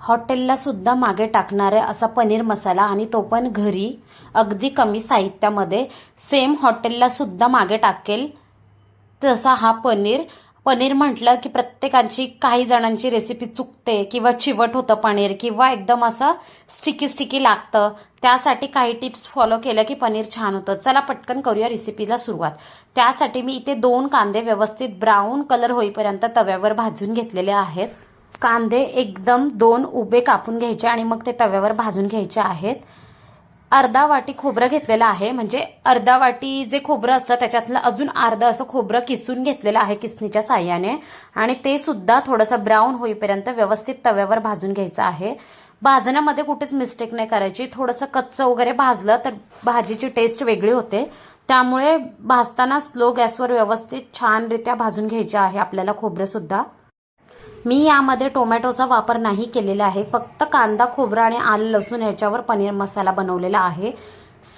हॉटेलला सुद्धा मागे टाकणारे असा पनीर मसाला आणि तो पण घरी अगदी कमी साहित्यामध्ये सेम हॉटेलला सुद्धा मागे टाकेल तसा हा पनीर. पनीर म्हटलं की प्रत्येकांची काही जणांची रेसिपी चुकते किंवा चिवट होतं पनीर किंवा एकदम असं स्टिकी स्टिकी लागतं. त्यासाठी काही टिप्स फॉलो केलं की पनीर छान होतं. चला पटकन करूया रेसिपीला सुरुवात. त्यासाठी मी इथे दोन कांदे व्यवस्थित ब्राऊन कलर होईपर्यंत तव्यावर भाजून घेतलेले आहेत. कांदे एकदम दोन उभे कापून घ्यायचे आणि मग ते तव्यावर भाजून घ्यायचे आहेत. अर्धा वाटी खोबरं घेतलेलं आहे. म्हणजे अर्धा वाटी जे खोबरं असतं त्याच्यातलं अजून अर्धं असं खोबरं किसून घेतलेलं आहे किसणीच्या साह्याने. आणि ते सुद्धा थोडंसं ब्राऊन होईपर्यंत व्यवस्थित तव्यावर भाजून घ्यायचं आहे. भाजण्यामध्ये कुठेच मिस्टेक नाही करायची. थोडंसं कच्चं वगैरे भाजलं तर भाजीची टेस्ट वेगळी होते. त्यामुळे भाजताना स्लो गॅसवर व्यवस्थित छानरित्या भाजून घ्यायचे आहे आपल्याला खोबरं सुद्धा. मी यामध्ये टोमॅटोचा वापर नाही केलेला आहे. फक्त कांदा खोबरा आणि आलं लसूण ह्याच्यावर पनीर मसाला बनवलेला आहे.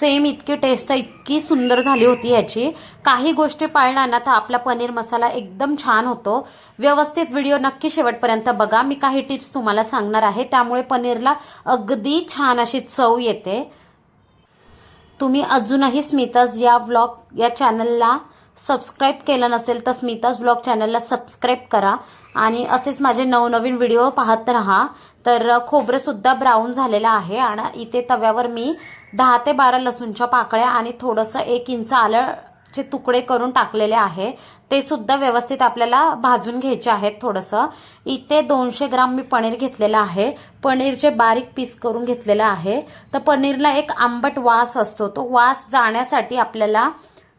सेम इतकी टेस्ट इतकी सुंदर झाली होती याची. काही गोष्टी पाळल्या ना तर आपला पनीर मसाला एकदम छान होतो. व्यवस्थित व्हिडिओ नक्की शेवटपर्यंत बघा. मी काही टिप्स तुम्हाला सांगणार आहे. त्यामुळे पनीरला अगदी छान अशी चव येते. तुम्ही अजूनही स्मिताज या ब्लॉग या चॅनलला सबस्क्राईब केलं नसेल तर स्मिताज ब्लॉग चॅनलला सबस्क्राईब करा. आणि असेच माझे नवनवीन व्हिडिओ पाहत राहा. तर खोबरंसुद्धा ब्राऊन झालेलं आहे आणि इथे तव्यावर मी दहा ते बारा लसूणच्या पाकळ्या आणि थोडंसं एक इंच आलंचे तुकडे करून टाकलेले आहे. ते सुद्धा व्यवस्थित आपल्याला भाजून घ्यायचे आहेत थोडंसं. इथे दोनशे ग्राम मी पनीर घेतलेलं आहे. पनीरचे बारीक पीस करून घेतलेलं आहे. तर पनीरला एक आंबट वास असतो. तो वास जाण्यासाठी आपल्याला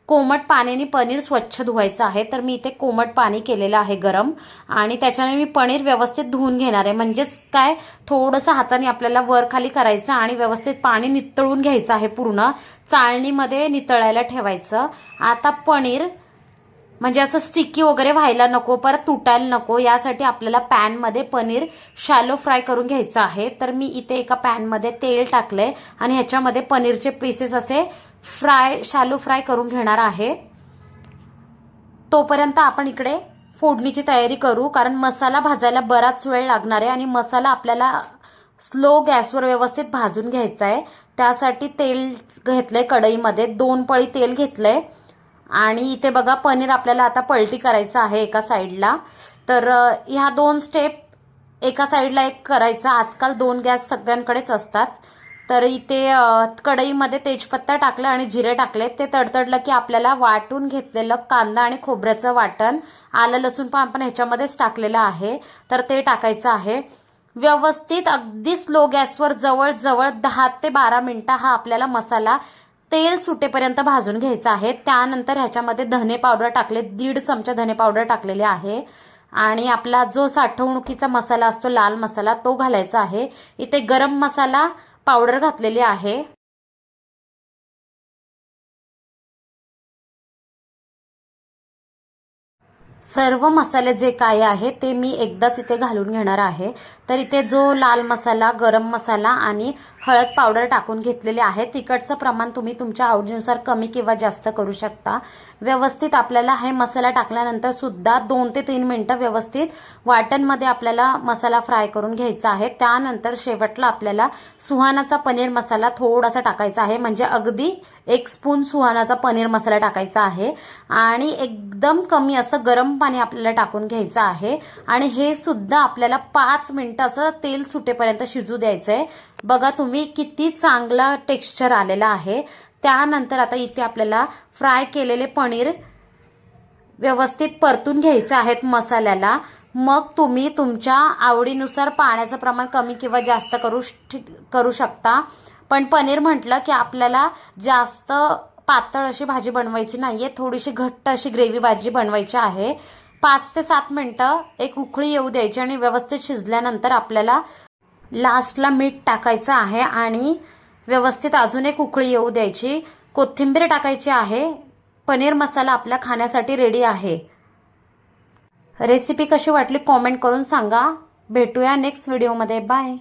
कोमट पाण्याने पनीर स्वच्छ धुवायचं आहे. तर मी इथे कोमट पाणी केलेलं आहे गरम. आणि त्याच्याने मी पनीर व्यवस्थित धुवून घेणार आहे. म्हणजेच काय? थोडंसं हाताने आपल्याला वर खाली करायचं आणि व्यवस्थित पाणी नितळून घ्यायचं आहे पूर्ण. चाळणीमध्ये नितळायला ठेवायचं. आता पनीर म्हणजे असं स्टिकी वगैरे व्हायला नको परत तुटायला नको. यासाठी आपल्याला पॅनमध्ये पनीर शॅलो फ्राय करून घ्यायचं आहे. तर मी इथे एका पॅनमध्ये तेल टाकलंय आणि ह्याच्यामध्ये पनीरचे पीसेस असे फ्राय शालू फ्राय करून घेणार आहे. तोपर्यंत आपण इकडे फोडणीची तयारी करू कारण मसाला भाजायला बराच वेळ लागणार आहे आणि मसाला आपल्याला स्लो गॅसवर व्यवस्थित भाजून घ्यायचा आहे. त्यासाठी तेल घेतलंय कढईमध्ये दोन पळी तेल घेतलंय. आणि इथे बघा पनीर आपल्याला आता पलटी करायचं आहे एका साईडला. तर ह्या दोन स्टेप एका साईडला एक करायचा. आजकाल दोन गॅस सगळ्यांकडेच असतात. तर इथे कढईमध्ये तेजपत्ता टाकला आणि जिरे टाकले. ते तडतडलं की आपल्याला वाटून घेतलेलं कांदा आणि खोबऱ्याचं वाटण आलं लसूण पण आपण ह्याच्यामध्येच टाकलेलं आहे. तर ते टाकायचं आहे. व्यवस्थित अगदी स्लो गॅसवर जवळजवळ दहा ते बारा मिनिटं हा आपल्याला मसाला तेल सुटेपर्यंत भाजून घ्यायचा आहे. त्यानंतर ह्याच्यामध्ये धने पावडर टाकले दीड चमचा धने पावडर टाकलेले आहे. आणि आपला जो साठवणुकीचा मसाला असतो लाल मसाला तो घालायचा आहे. इथे गरम मसाला पावडर घातलेली आहे. सर्व मसाले जे काय आहे ते मी एकदाच इथे घालून घेणार आहे. तर इथे जो लाल मसाला गरम मसाला आणि हळद पावडर टाकून घेतलेले आहे तिखटचं प्रमाण तुम्ही तुमच्या आवडीनुसार कमी किंवा जास्त करू शकता. व्यवस्थित आपल्याला हे मसाला टाकल्यानंतर सुद्धा दोन ते तीन मिनिटं व्यवस्थित वाटणमध्ये आपल्याला मसाला फ्राय करून घ्यायचा आहे. त्यानंतर शेवटला आपल्याला सुहानाचा पनीर मसाला थोडासा टाकायचा आहे. म्हणजे अगदी एक स्पून सुहानाचा पनीर मसाला टाकायचा आहे. आणि एकदम कमी असं गरम पाणी आपल्याला टाकून घ्यायचं आहे. आणि हे सुद्धा आपल्याला पाच मिनिटं असं तेल सुटेपर्यंत शिजू द्यायचं आहे बघा तुम्ही किती चांगला टेक्स्चर आलेला आहे. त्यानंतर आता इथे आपल्याला फ्राय केलेले पनीर व्यवस्थित परतून घ्यायचे आहेत मसाल्याला. मग तुम्ही तुमच्या आवडीनुसार पाण्याचं प्रमाण कमी किंवा जास्त करू करू शकता. पण पनीर म्हटलं की आपल्याला जास्त पातळ अशी भाजी बनवायची नाहीये. थोडीशी घट्ट अशी ग्रेव्ही भाजी बनवायची आहे. पाच ते सात मिनिटं एक उकळी येऊ द्यायची आणि व्यवस्थित शिजल्यानंतर आपल्याला लास्टला मीठ टाकायचं आहे आणि व्यवस्थित अजून एक उकळी येऊ द्यायची. कोथिंबीर टाकायची आहे. पनीर मसाला आपल्या खाण्यासाठी रेडी आहे. रेसिपी कशी वाटली कॉमेंट करून सांगा. भेटूया नेक्स्ट व्हिडिओमध्ये बाय